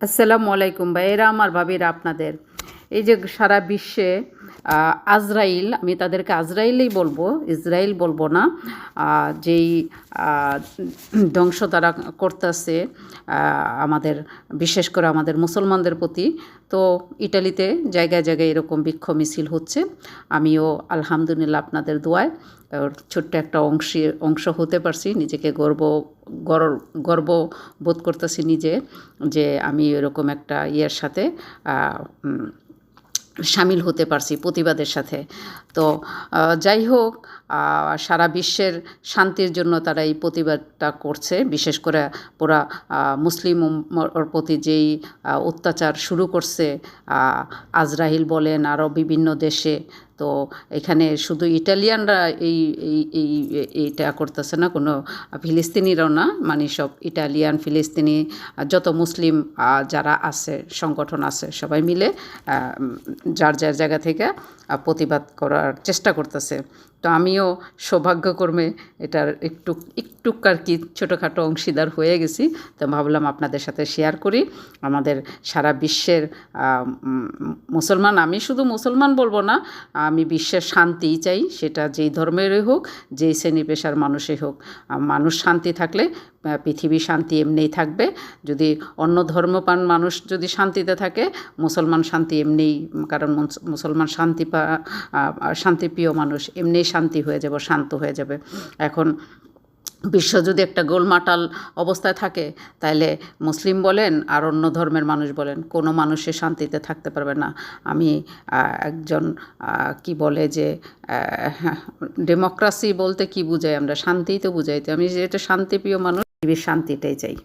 আসসালামু আলাইকুম ভাইয়েরা আমার ভাবিরা আপনাদের। এই যে সারা বিশ্বে আজরাইল, আমি তাদেরকে আজরাইলেই বলব ইসরায়েল বলব না যেই ধ্বংস তারা করতেছে আমাদের, বিশেষ করে আমাদের মুসলমানদের প্রতি। তো ইটালিতে জায়গায় জায়গায় এরকম বিক্ষোভ মিছিল হচ্ছে। আমিও আলহামদুলিল্লাহ আপনাদের দোয়ায় ছোট্ট একটা অংশে, অংশ হতে পারছি, নিজেকে গর্ব গর্ব বোধ করতেছি নিজে যে আমি এরকম একটা ইয়ের সাথে সামিল হতে পারছি প্রতিবাদের সাথে। তো যাই হোক সারা বিশ্বের শান্তির জন্য তারা এই প্রতিবাদটা করছে। বিশেষ করে পুরা মুসলিম প্রতি যেই অত্যাচার শুরু করছে আজরাহিল বলেন, আরও বিভিন্ন দেশে, তো এখানে শুধু ইটালিয়ানরা এই এই এইটা করতেছে না, কোনো ফিলিস্তিনিরাও না মানে সব ইটালিয়ান, ফিলিস্তিনি, যত মুসলিম যারা আছে, সংগঠন আছে, সবাই মিলে যার যার জায়গা থেকে প্রতিবাদ করার চেষ্টা করতেছে। তো আমিও সৌভাগ্যক্রমে এটার একটু একটু আর কি ছোটোখাটো অংশীদার হয়ে গেছি। তো ভাবলাম আপনাদের সাথে শেয়ার করি। আমাদের সারা বিশ্বের মুসলমান, আমি শুধু মুসলমান বলব না, আমি বিশ্বের শান্তিই চাই, সেটা যেই ধর্মেরই হোক, যেই শ্রেণি পেশার মানুষই হোক। মানুষ শান্তি থাকলে পৃথিবী শান্তি এমনিই থাকবে। যদি অন্য ধর্মপান মানুষ যদি শান্তিতে থাকে, মুসলমান শান্তি এমনিই, কারণ মুসলমান শান্তি পা শান্তিপ্রিয় মানুষ, এমনিই শান্তি হয়ে যাবে, শান্ত হয়ে যাবে। এখন বিশ্ব যদি একটা গোলমাটাল অবস্থায় থাকে তাহলে মুসলিম বলেন আর অন্য ধর্মের মানুষ বলেন, কোনো মানুষে শান্তিতে থাকতে পারবে না। আমি একজন কি বলে যে ডেমোক্রাসি বলতে কি বুঝাই আমরা? শান্তিই তো বুঝাই। তো আমি যেটা শান্তিপ্রিয় মানুষ শান্তিটাই চাই।